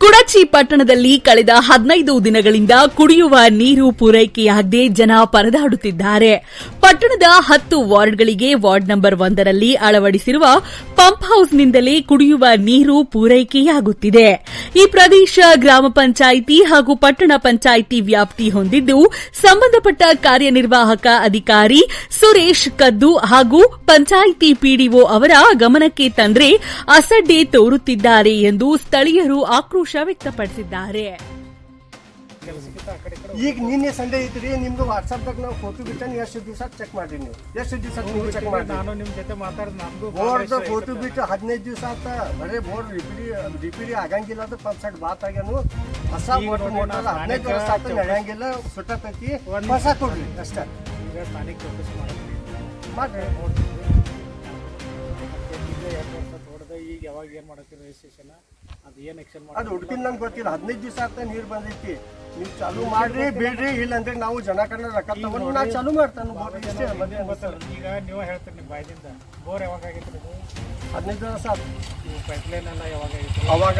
ಕುಡಚಿ ಪಟ್ಟಣದಲ್ಲಿ ಕಳೆದ ಹದಿನೈದು ದಿನಗಳಿಂದ ಕುಡಿಯುವ ನೀರು ಪೂರೈಕೆಯಾಗದೆ ಜನ ಪರದಾಡುತ್ತಿದ್ದಾರೆ. ಪಟ್ಟಣದ ಹತ್ತು ವಾರ್ಡ್ಗಳಿಗೆ ವಾರ್ಡ್ ನಂಬರ್ ಒಂದರಲ್ಲಿ ಅಳವಡಿಸಿರುವ ಪಂಪ್ ಹೌಸ್ನಿಂದಲೇ ಕುಡಿಯುವ ನೀರು ಪೂರೈಕೆಯಾಗುತ್ತಿದೆ. ಈ ಪ್ರದೇಶ ಗ್ರಾಮ ಪಂಚಾಯಿತಿ ಹಾಗೂ ಪಟ್ಟಣ ಪಂಚಾಯಿತಿ ವ್ಯಾಪ್ತಿ ಹೊಂದಿದ್ದು, ಸಂಬಂಧಪಟ್ಟ ಕಾರ್ಯನಿರ್ವಾಹಕ ಅಧಿಕಾರಿ ಸುರೇಶ್ ಕದ್ದು ಹಾಗೂ ಪಂಚಾಯಿತಿ ಪಿಡಿಒ ಅವರ ಗಮನಕ್ಕೆ ತಂದ್ರೆ ಅಸಡ್ಡೆ ತೋರುತ್ತಿದ್ದಾರೆ ಎಂದು ಸ್ಥಳೀಯರು ಆಕ್ರೋಶ ವ್ಯಕ್ತಪಡಿಸಿದ್ದಾರೆ ಈಗ ನಿನ್ನೆ ಸಂಡೇ ಐತ್ರಿ ನಿಮ್ದು ವಾಟ್ಸಪ್ದಾಗ ನಾವು ಫೋಟೋ ಬಿಟ್ಟ ಎಷ್ಟು ದಿವಸ ಚೆಕ್ ಮಾಡ್ರಿ ನೀವು? ಎಷ್ಟು ದಿವಸ ನೀವು ಚೆಕ್ ಮಾಡಿ ನಾನು ನಿಮ್ ಜೊತೆ ಮಾತಾಡಿದ್ ನಮ್ದು ಬೋರ್ಡ್ ಫೋಟೋ ಬಿಟ್ಟು ಹದಿನೈದು ದಿವಸ ಆತ ಬರೇ ಬೋರ್ಡ್ ರಿಪೇರಿ ರಿಪೇರಿ ಆಗಂಗಿಲ್ಲ ಅದು ಪಂಪ್ ಸೆಟ್ ಬಾತ್ ಆಗ್ಯಾನು. ಹೊಸ ಮೋಟರ್ ಬೋರ್ಡ್ ಮೋಟರ್ ಹದಿನೈದು ವರ್ಷ ಆತ ನಡೆಯಂಗಿಲ್ಲ ಸುಟ್ಟತೈತಿ. ಒಂದ್ ಹೊಸ ಕೊಡ್ರಿ ಅಷ್ಟೇ. ಈಗ ಸ್ಥಾನಿಕ ಚೌಕಸಿ ಮಾಡ್ತೀನಿ ಮಾಡ್ರಿ. ಈಗ ಎರಡು ವರ್ಷ ತೋಡ್ದ ಈಗ ಯಾವಾಗ ಏನು ಮಾಡತ್ತೀರಿ ರಿಜಿಸ್ಟ್ರೇಷನ್ ಅದು ಹುಡುಕಿನ ನಂಗೆ ಗೊತ್ತಿಲ್ಲ. ಹದಿನೈದು ದಿವಸ ಆತ ನೀರು ಬಂದೈತಿ ನೀವು ಚಾಲು ಮಾಡ್ರಿ ಬೇಡ್ರಿ ಇಲ್ಲ ಅಂದ್ರೆ ನಾವು ಜನ ಕಡೆ ರೊಕ್ಕ ತಗೊಂಡು ನಾ ಚಾಲು ಮಾಡ್ತಾನೆ. ಇಷ್ಟೇ ಈಗ ನೀವು ಹೇಳ್ತೀರಿ ನಿಮ್ಮ ಬಾಯ್ದಿಂದ ಬೋರ್ ಯಾವಾಗ ಆಗೈತ್ರಿ ಅದು ಹದಿನೈದು ದಿವಸ ಆತು. ನೀವು ಪೈಪ್ಲೈನ್ ಎಲ್ಲ ಯಾವಾಗ ಆಗೈತ್ರಿ ಅವಾಗ.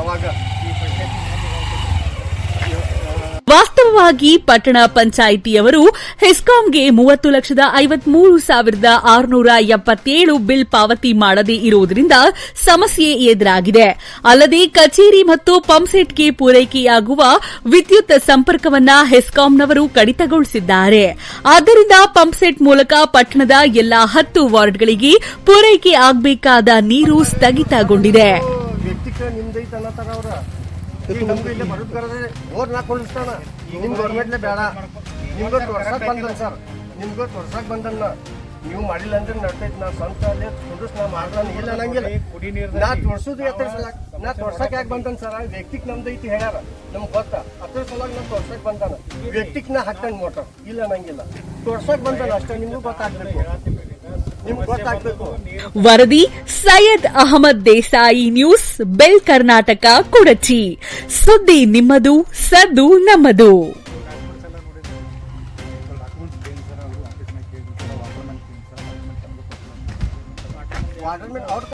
ಅವಾಗ. ಈ ಪೈಪ್ಲೈನ್ ವಾಸ್ತವವಾಗಿ ಪಟ್ಟಣ ಪಂಚಾಯಿತಿಯವರು ಹೆಸ್ಕಾಂಗೆ ಮೂವತ್ತು ಲಕ್ಷದ ಐವತ್ಮೂರು ಸಾವಿರದ ಆರುನೂರ ಎಪ್ಪತ್ತೇಳು ಬಿಲ್ ಪಾವತಿ ಮಾಡದೇ ಇರುವುದರಿಂದ ಸಮಸ್ಯೆ ಎದುರಾಗಿದೆ. ಅಲ್ಲದೆ ಕಚೇರಿ ಮತ್ತು ಪಂಪ್ಸೆಟ್ಗೆ ಪೂರೈಕೆಯಾಗುವ ವಿದ್ಯುತ್ ಸಂಪರ್ಕವನ್ನ ಹೆಸ್ಕಾಂನವರು ಕಡಿತಗೊಳಿಸಿದ್ದಾರೆ. ಆದ್ದರಿಂದ ಪಂಪ್ಸೆಟ್ ಮೂಲಕ ಪಟ್ಟಣದ ಎಲ್ಲಾ ಹತ್ತು ವಾರ್ಡ್ಗಳಿಗೆ ಪೂರೈಕೆ ಆಗಬೇಕಾದ ನೀರು ಸ್ಥಗಿತಗೊಂಡಿದೆ. ಈಗ ನಮ್ದು ಇಲ್ಲೇ ಬರೋದ್ ಬರೋದ್ರೆ ಬೋರ್ ನಾ ಕೊಡಿಸ್ತಾನ ನಿಮ್ಮ ಗೌರ್ಮೆಂಟ್ಲೆ ಬೇಡ. ನಿಮ್ಗೆ ತೋರ್ಸಕ್ ಬಂದನ್ ಸರ್. ನಿಮ್ಗೆ ತೋರ್ಸಕ್ ಬಂದನ್ ನೀವು ಮಾಡಿಲ್ಲ ಅಂದ್ರೆ ನಡ್ತೈತಿ. ನಾ ಸ್ವಂತ ಅಲ್ಲೇ ಕುಡಿಸ್ ನಾ ಮಾಡ್ದಾನ ಇಲ್ಲ ಅನ್ನಂಗಿಲ್ಲ ಕುಡಿ ನೀರು ನಾ ತೋರ್ಸುದು ಎತ್ತರ ಸಲ ನಾ ತೋರ್ಸಕ್ ಯಾಕೆ ಬಂದನ್ ಸರ್? ವ್ಯಕ್ತಿಕ್ ನಮ್ದು ಐತಿ ಹೇಳ್ಯಾರ. ನಮ್ಗೆ ಗೊತ್ತ? ಅದ್ರ ಸಲುವಾಗಿ ನಾ ತೋರ್ಸಕ್ ಬಂದಾನ. ವ್ಯಕ್ತಿಕ್ ನಾ ಹಾಕ್ತಂಗ್ ಮೋಟರ್. ಇಲ್ಲ ಅನ್ನಂಗಿಲ್ಲ ತೋರ್ಸಕ್ ಬಂದಾನ ಅಷ್ಟೇ. ನಿಮ್ಗೆ ಗೊತ್ತಾಗ್ಬೇಕು. ವರದಿ ಸೈಯದ್ ಅಹಮದ್ ದೇಸಾಯಿ ನ್ಯೂಸ್ ಬೆಲ್ ಕರ್ನಾಟಕ ಕುಡಚಿ. ಸುದ್ದಿ ನಿಮ್ಮದು ಸದ್ದು ನಮ್ಮದು.